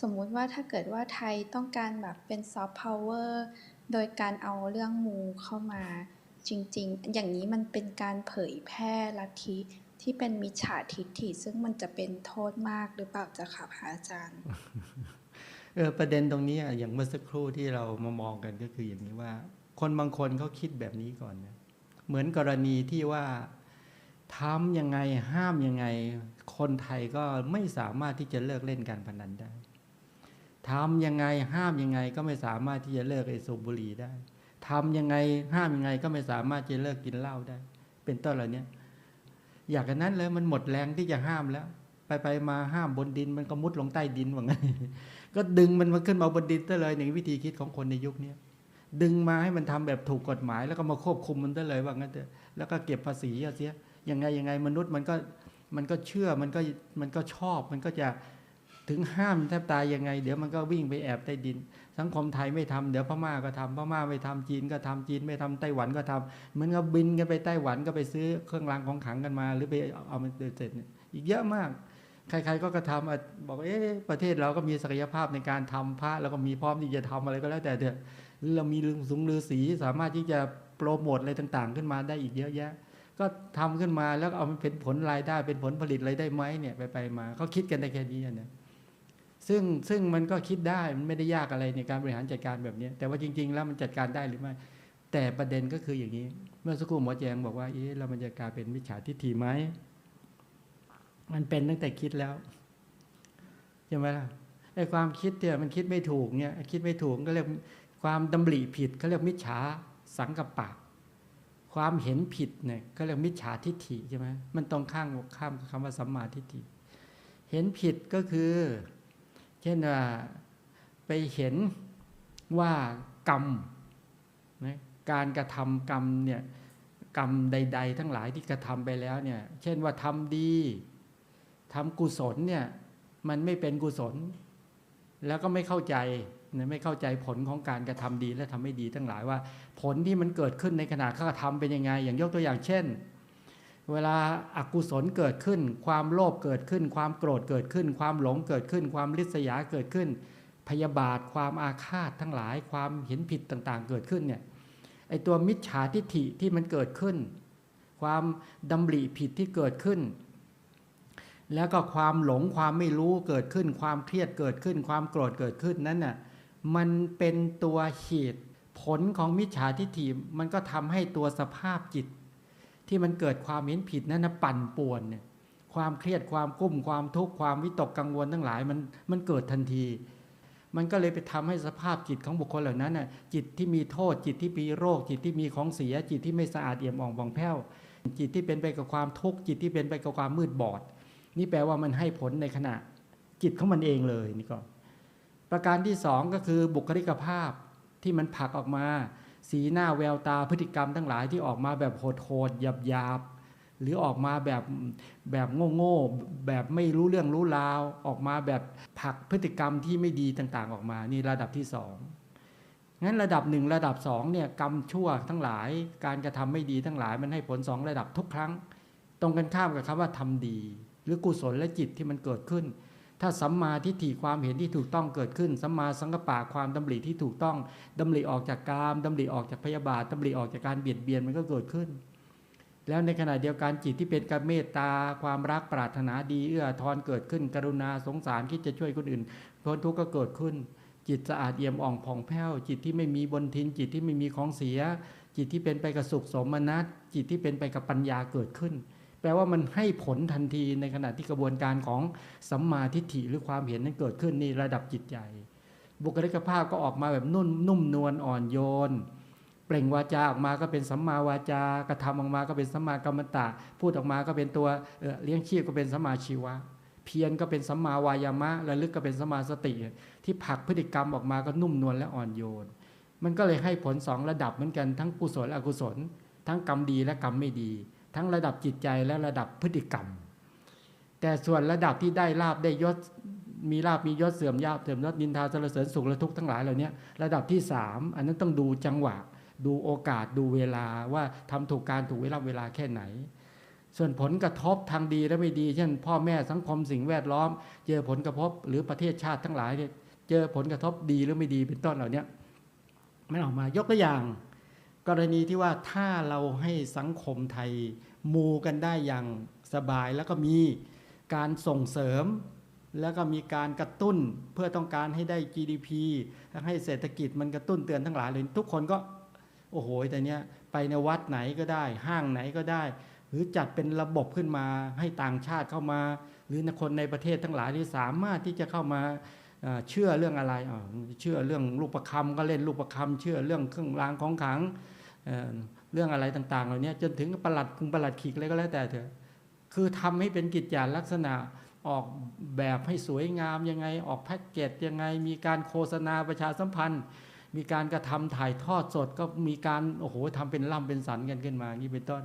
สมมุติว่าถ้าเกิดว่าไทยต้องการแบบเป็นซอฟต์พาวเวอร์โดยการเอาเรื่องมูเข้ามาจริง ๆ อย่างนี้มันเป็นการเผยแพร่ลัทธิที่เป็นมิจฉาทิฏฐิซึ่งมันจะเป็นโทษมากหรือเปล่าจ้าค่ะพระอาจารย์เออประเด็นตรงนี้อะอย่างเมื่อสักครู่ที่เรามามองกันก็คืออย่างนี้ว่า คนบางคนเขาคิดแบบนี้ก่อนนะเหมือนกรณีที่ว่าทำยังไงห้ามยังไง คนไทยก็ไม่สามารถที่จะเลิกเล่นการพนันได้ ทำยังไงห้ามยังไงก็ไม่สามารถที่จะเลิกไอสูบบุหรี่ได้ทำยังไงห้ามยังไงก็ไม่สามารถจะเลิกกินเหล้าได้ เป็นต้นเหล่านี้อยากกันนั้นเลยมันหมดแรงที่จะห้ามแล้ว ไปไปมาห้ามบนดินมันก็มุดลงใต้ดินว่างั้นก็ดึงมันมาขึ้นมาบนดินซะเลยในวิธีคิดของคนในยุคนี้ดึงมาให้มันทำแบบถูกกฎหมาย แล้วก็มาควบคุมมันซะเลยว่างั้นเถอะแล้วก็เก็บภาษีเสียยังไงยังไงมนุษย์มันก็มันก็เชื่อมันก็มันก็ชอบมันก็จะ ถึงห้ามแทบตายยังไง เดี๋ยวมันก็วิ่งไปแอบใต้ดิน สังคมไทยไม่ทำเดี๋ยวพม่าก็ทำพม่าไม่ทำจีนก็ทำจีนไม่ทำไต้หวันก็ทำเหมือนกับบินกันไปไต้หวันก็ไปซื้อเครื่องรางของขลังกันมา หรือไปเอามันเสร็จอีกเยอะมาก ใครๆก็กระทำบอกเอ๊ะประเทศเราก็มีศักยภาพในการทำพระแล้วก็มีพร้อมที่จะทำอะไรก็แล้วแต่เถอะเรามีลือสูงลือสีสามารถที่จะโปรโมทอะไรต่างๆ ขึ้นมาได้อีกเยอะแยะก็ทำขึ้นมาแล้วเอามันเป็นผลรายได้เป็นผลผลิตอะไรได้ไหมเนี่ยไปไปๆมาเขาคิดกันได้แค่นี้นะ ซึ่งซึ่งมันก็คิดได้มันไม่ได้ยากอะไรในการบริหารจัดการแบบนี้ แต่ว่าจริง ๆ แล้วมันจัดการได้หรือไม่ แต่ประเด็นก็คืออย่างนี้ เมื่อสักครู่หมอแจงบอกว่าเอ๊ะแล้วมันจะกลายเป็นมิจฉาทิฏฐิไหมมันเป็นตั้งแต่คิดแล้วใช่ไหมล่ะไอ้ความคิดเนี่ยมันคิดไม่ถูกเนี่ยคิดไม่ถูกก็เรียกความดำริผิดเขาเรียกมิจฉาสังกปปะ ความเห็นผิดเนี่ยก็เรียกมิจฉาทิฏฐิใช่ไหมมันตรงข้ามข้ามคำว่าสัมมาทิฏฐิเห็นผิดก็คือ ช่นว่าไปเห็นว่ากรรมนะการกระทำกรรมเนี่ยกรรมใด ๆ ทั้งหลายที่กระทำไปแล้วเนี่ย เช่นว่าทำดีทำกุศลเนี่ย มันไม่เป็นกุศล แล้วก็ไม่เข้าใจไม่เข้าใจผลของการกระทำดีและทำไม่ดีทั้งหลายว่า ผลที่มันเกิดขึ้นในขณะเขากระทำเป็นยังไง อย่างยกตัวอย่างเช่น เวลาอากุศลเกิดขึ้น ความโลภเกิดขึ้น ความโกรธเกิดขึ้น ความหลงเกิดขึ้น ความริษยาเกิดขึ้น พยาบาทความอาฆาตทั้งหลายความเห็นผิดต่างๆ เกิดขึ้นเนี่ยไอตัวมิจฉาทิฏฐิที่มันเกิดขึ้น ความดำริผิดที่เกิดขึ้น แล้วก็ความหลงความไม่รู้เกิดขึ้น ความเครียดเกิดขึ้น ความโกรธเกิดขึ้นนั้นน่ะมันเป็นตัวเหตุผลของมิจฉาทิฏฐิมันก็ทำให้ตัวสภาพจิต ที่มันเกิดความเห็นผิดนั้นนะปั่นป่วนเนี่ยความเครียดความกุ้มความทุกข์ความวิตกกังวลทั้งหลายมันมันเกิดทันที มันก็เลยไปทำให้สภาพจิตของบุคคลเหล่านั้นน่ะจิตที่มีโทษจิตที่มีโรค จิตที่มีของเสีย จิตที่ไม่สะอาดเอี่ยมอ่องบองแผ้วจิตที่เป็นไปกับความทุกข์จิตที่เป็นไปกับความมืดบอด นี่แปลว่ามันให้ผลในขณะ จิตของมันเองเลยนี่ก็ประการที่สองก็คือบุคลิกภาพที่มันผลักออกมา สีหน้าแววตาพฤติกรรมทั้งหลายที่ออกมาแบบโหดๆหยาบๆหรือออกมาแบบแบบโง่ๆแบบไม่รู้เรื่องรู้ราว ออกมาแบบผักพฤติกรรมที่ไม่ดีต่างๆ ออกมานี่ระดับที่สองงั้นระดับหนึ่งระดับสองเนี่ยกรรมชั่วทั้งหลาย การกระทำไม่ดีทั้งหลาย มันให้ผลสองระดับทุกครั้ง ตรงกันข้ามกับคำว่าทำดี หรือกุศลและจิตที่มันเกิดขึ้น ถ้าสัมมาทิฏฐิความเห็นที่ถูกต้องเกิดขึ้น สัมมาสังกปะความดำริที่ถูกต้องดำริออกจากกามดำริออกจากพยาบาทดำริออกจากการเบียดเบียนมันก็เกิดขึ้น แล้วในขณะเดียวกันจิตที่เป็นการเมตตา ความรักปรารถนาดีเอื้อทอนเกิดขึ้น กรุณาสงสารคิดจะช่วยคนอื่นพ้นทุกข์ก็เกิดขึ้น จิตสะอาดเอี่ยมอ่องผ่องแผ้ว จิตที่ไม่มีบนทินจิตที่ไม่มีของเสีย จิตที่เป็นไปกับสุขสมนัตจิตที่เป็นไปกับปัญญาเกิดขึ้น ลว่ามันให้ผลทันทีในขณะที่กระบวนการของสัมมาทิฏฐิหรือความเห็นนั้นเกิดขึ้นนี่ระดับจิตใจ บุคลิกภาพก็ออกมาแบบนุ่มนุ่มนวลอ่อนโยน เปล่งวาจาออกมาก็เป็นสัมมาวาจากระทำออกมาก็เป็นสัมมากรรมตะ พูดออกมาก็เป็นตัวเเลี้ยงชีพก็เป็นสัมมาชีวะ เพียรก็เป็นสัมมาวายามะระลึกก็เป็นสัมมาสติ ที่ผลักพฤติกรรมออกมาก็นุ่มนวลและอ่อนโยน มันก็เลยให้ผลสองระดับเหมือนกันทั้งกุศลอกุศล ทั้งกรรมดีและกรรมไม่ดี ทั้งระดับจิตใจและระดับพฤติกรรม แต่ส่วนระดับที่ได้ลาบได้ยศมีลาบมียศเสื่อมยาบเสื่อมยศนินทาสรรเสริญสุขและทุกข์ทั้งหลายเหล่านี้ระดับที่สามอันนั้นต้องดูจังหวะ ดูโอกาสดูเวลาว่าทำถูกการถูกเวลาเวลาแค่ไหน ส่วนผลกระทบทางดีและไม่ดี เช่น พ่อแม่สังคมสิ่งแวดล้อม เจอผลกระทบหรือประเทศชาติทั้งหลายเนี่ยเจอผลกระทบดีหรือไม่ดีเป็นต้นเหล่านี้มันออกมายกตัวอย่าง กรณีที่ว่าถ้าเราให้สังคมไทยมูกันได้อย่างสบายแล้วก็มีการส่งเสริม แล้วก็มีการกระตุ้นเพื่อต้องการให้ได้ GDP ให้เศรษฐกิจมันกระตุ้นเตือนทั้งหลายเลยทุกคนก็โอ้โหแต่เนี้ยไปในวัดไหนก็ได้ ห้างไหนก็ได้ หรือจัดเป็นระบบขึ้นมาให้ต่างชาติเข้ามา หรือคนในประเทศทั้งหลายที่สามารถที่จะเข้ามาเชื่อเรื่องอะไรเชื่อเรื่องลูกประคำก็เล่นลูกประคำเชื่อเรื่องเครื่องรางของขลัง เรื่องอะไรต่างๆเหล่านี้จนถึงประหลัดคุงประหลัดขีกอะไรก็แล้วแต่เถอะคือทำให้เป็นกิจจาลักษณะออกแบบให้สวยงามยังไง ออกแพ็กเกจยังไง มีการโฆษณาประชาสัมพันธ์ มีการกระทำถ่ายทอดสดก็มีการโอ้โหทำเป็นล่ำเป็นสันกันขึ้นมาอย่างนี้เป็นต้น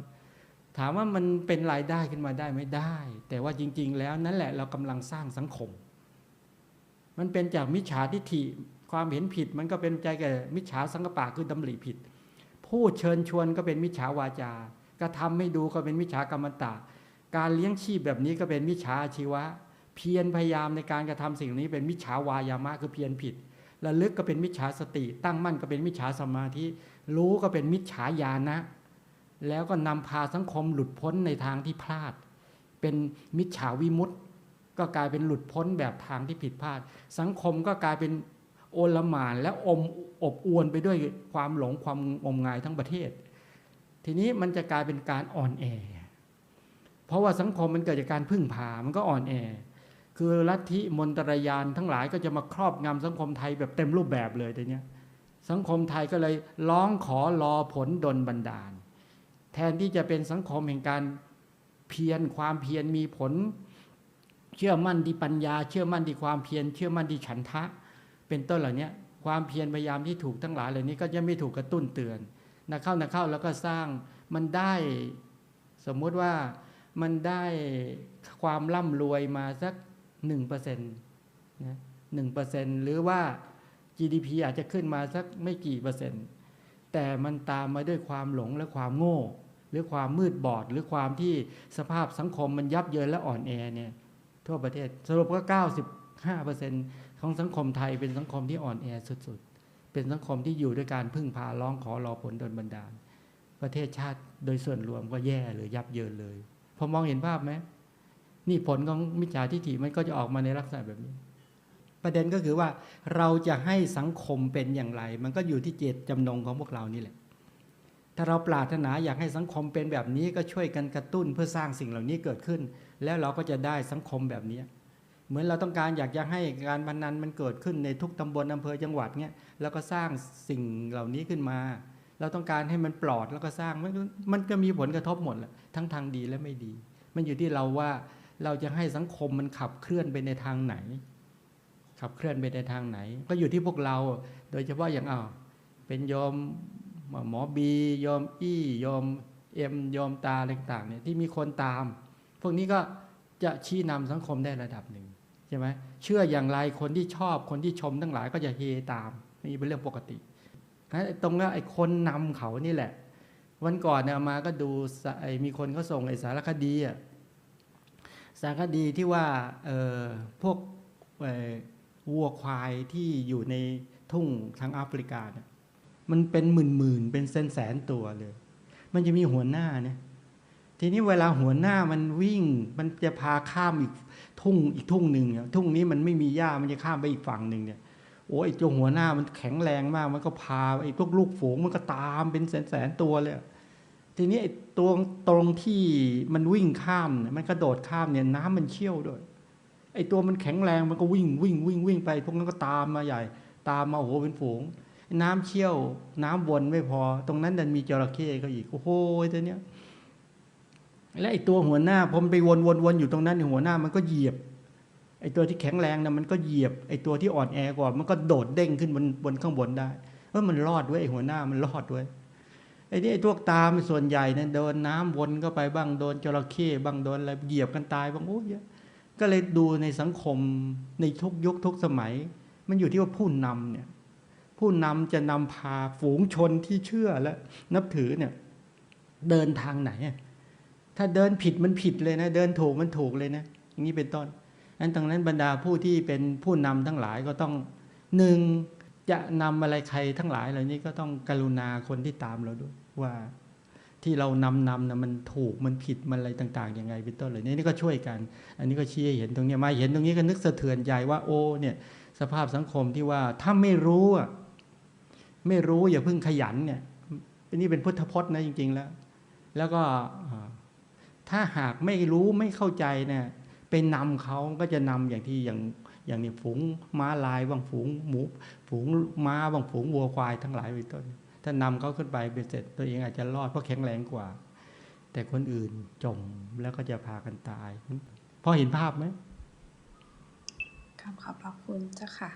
ถามว่ามันเป็นรายได้ขึ้นมาได้ไหม่ได้ แต่ว่าจริง ๆ แล้วนั่นแหละเรากำลังสร้างสังคม มันเป็นจากมิจฉาทิฏฐิความเห็นผิด มันก็เป็นใจแก่มิจฉาสังกปะคือดำริผิด พูดเชิญชวนก็เป็นมิจฉาวาจากระทำให้ดูก็เป็นมิจฉากรรมตะ การเลี้ยงชีพแบบนี้ก็เป็นมิจฉาอาชีวะ เพียรพยายามในการกระทำสิ่งนี้เป็นมิจฉาวายามะคือเพียรผิดระลึกก็เป็นมิจฉาสติ ตั้งมั่นก็เป็นมิจฉาสมาธิ รู้ก็เป็นมิจฉาญาณนะ แล้วก็นำพาสังคมหลุดพ้นในทางที่พลาด เป็นมิจฉาวิมุตติก็กลายเป็นหลุดพ้นแบบทางที่ผิดพลาด สังคมก็กลายเป็น โอลหมานและอมอบอวนไปด้วยความหลงความงมงายทั้งประเทศ ทีนี้มันจะกลายเป็นการอ่อนแอ เพราะว่าสังคมมันเกิดจากการพึ่งพา มันก็อ่อนแอ คือลัทธิมนตรยานทั้งหลายก็จะมาครอบงำสังคมไทยแบบเต็มรูปแบบเลยทีเนี้ยสังคมไทยก็เลยร้องขอรอผลดลบันดาล แทนที่จะเป็นสังคมแห่งการเพียรความเพียรมีผล เชื่อมั่นที่ปัญญา เชื่อมั่นที่ความเพียรเชื่อมั่นที่ฉันทะ เป็นต้นเหล่านี้ความเพียรพยายามที่ถูกทั้งหลายเหล่านี้ก็จะไม่ถูกกระตุ้นเตือนนะเข้านะเข้าแล้วก็สร้างมันได้สมมุติว่ามันได้ความร่ำรวยมาสักหนึ่งเปอร์เซ็นต์นะหนึ่งเปอร์เซ็นต์หรือว่า GDP อาจจะขึ้นมาสักไม่กี่เปอร์เซ็นต์ แต่มันตามมาด้วยความหลงและความโง่ หรือความมืดบอด หรือความที่สภาพสังคมมันยับเยินและอ่อนแอเนี่ยทั่วประเทศสรุปก็ 95% ของสังคมไทยเป็นสังคมที่อ่อนแอสุดๆ เป็นสังคมที่อยู่ด้วยการพึ่งพาร้องขอรอผลดลบันดาล ประเทศชาติโดยส่วนรวมก็แย่เลยยับเยินเลยพอมองเห็นภาพไหมนี่ผลของมิจฉาทิฏฐิมันก็จะออกมาในลักษณะแบบนี้ ประเด็นก็คือว่าเราจะให้สังคมเป็นอย่างไร มันก็อยู่ที่เจตจำนงของพวกเรานี่แหละ ถ้าเราปรารถนาอยากให้สังคมเป็นแบบนี้ก็ช่วยกันกระตุ้นเพื่อสร้างสิ่งเหล่านี้เกิดขึ้น แล้วเราก็จะได้สังคมแบบนี้ เหมือนเราต้องการอยากจะให้การพนันมันเกิดขึ้นในทุกตำบลอำเภอจังหวัดเนี้ยแล้วก็สร้างสิ่งเหล่านี้ขึ้นมา เราต้องการให้มันปลอดแล้วก็สร้างมันมันก็มีผลกระทบหมดแหละทั้งทางดีและไม่ดี มันอยู่ที่เราว่าเราจะให้สังคมมันขับเคลื่อนไปในทางไหน ขับเคลื่อนไปในทางไหน ก็อยู่ที่พวกเราโดยเฉพาะอย่างอ้าวเป็นโยมหมอบีโยมอี้โยมเอ็มโยมตาอะไรต่างเนี่ยที่มีคนตาม พวกนี้ก็จะชี้นำสังคมได้ระดับหนึ่ง ช่ไหมเชื่ออย่างไรคนที่ชอบคนที่ชมทั้งหลายก็จะเฮตามนี่เป็นเรื่องปกตินะตรงนั้นไอ้คนนำเขานี่แหละ วันก่อนเนี่ยมาก็ดูไอ้มีคนเขาส่งไอ้สารคดีอะสารคดีที่ว่าเออพวกวัวควายที่อยู่ในทุ่งทางแอฟริกาเนี่ยมันเป็นหมื่นหมื่นๆเป็นแสนแสนตัวเลย มันจะมีหัวหน้าเนี่ยทีนี้เวลาหัวหน้ามันวิ่งมันจะพาข้ามอีก ทุ่งอีกทุ่งหนึ่งเนี่ยทุ่งนี้มันไม่มีหญ้ามันจะข้ามไปอีกฝั่งหนึ่งเนี่ยโอ้ยไอ้เจ้าหัวหน้ามันแข็งแรงมาก มันก็พาไอ้พวกลูกฝูงมันก็ตามเป็นแสนแสนตัวเลยทีนี้ไอ้ตัวตรงที่มันวิ่งข้ามมันกระโดดข้ามเนี่ยน้ำมันเชี่ยวด้วย ไอ้ตัวมันแข็งแรงมันก็วิ่งวิ่งวิ่งวิ่งไป พวกนั้นก็ตามมาใหญ่ ตามมาโอ้โหเป็นฝูงน้ำเชี่ยว น้ำวนไม่พอ ตรงนั้นดันมีจระเข้ก็อีกโอ้โหตัวเนี้ย และไอ้ตัวหัวหน้าพอมนไปวนวนวนอยู่ตรงนั้นหัวหน้ามันก็เหยียบ ไอ้ตัวที่แข็งแรงนะมันก็เหยียบไอ้ตัวที่อ่อนแอกว่ามันก็โดดเด้งขึ้นบนบนข้างบนได้เออมันรอดด้วยไอ้หัวหน้ามันรอดด้วยไอ้นี่ไอ้ตัวตามส่วนใหญ่เนี่ยโดนน้ำวนเข้าไปบ้างโดนจระเข้บ้างโดนอะไรเหยียบกันตายบ้างโอ้ยเยอะก็เลยดูในสังคมในทุกยุคทุกสมัย มันอยู่ที่ว่าผู้นำเนี่ยผู้นำจะนำพาฝูงชนที่เชื่อและนับถือเนี่ยเดินทางไหนอะ ถ้าเดินผิดมันผิดเลยนะ เดินถูกมันถูกเลยนะอย่างนี้เป็นต้นนั้นตรงนั้นบรรดาผู้ที่เป็นผู้นำทั้งหลายก็ต้องหนึ่งจะนำอะไรใครทั้งหลายเหล่านี้ก็ต้องกรุณาคนที่ตามเราด้วยว่าที่เรานำนำนะมันถูกมันผิดมันอะไรต่างๆยังไงเป็นต้นเลยนี่นี่ก็ช่วยกัน อันนี้ก็ชี้ให้เห็นตรงนี้มาเห็นตรงนี้ก็นึกสะเทือนใจว่าโอ้เนี่ยสภาพสังคมที่ว่าถ้าไม่รู้อะไม่รู้อย่าเพิ่งขยันเนี่ยนนี้เป็นพุทธพจน์นะจริง ๆ แล้ว แล้วก็ ถ้าหากไม่รู้ไม่เข้าใจเนี่ยไปนำเขาก็จะนำอย่างที่อย่างอย่างนี้ฝูงม้าลายบางฝูงหมู ฝูงม้าบางฝูงวัวควายทั้งหลายเป็นต้น ถ้านำเขาขึ้นไปเป็นเสร็จตัวเองอาจจะรอดเพราะแข็งแรงกว่า แต่คนอื่นจมแล้วก็จะพากันตายพอเห็นภาพไหมขอบขอบพระคุณเจ้าค่ะ